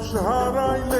এমন মানুষ হারাইলে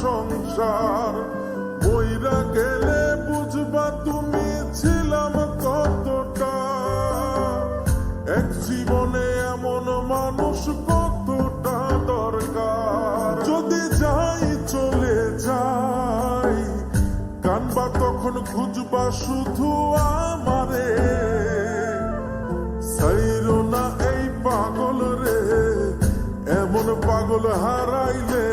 সংসার। বইরা গেলে বুঝবা তুমি ছিলাম কতটা। এক জীবনে এমন মানুষ কতটা দরকার। যদি যাই চলে যাই, কানবা তখন খুঁজবা শুধু আমারে। না এই পাগল রে, এমন পাগল হারাইলে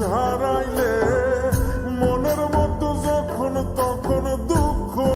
সাহারা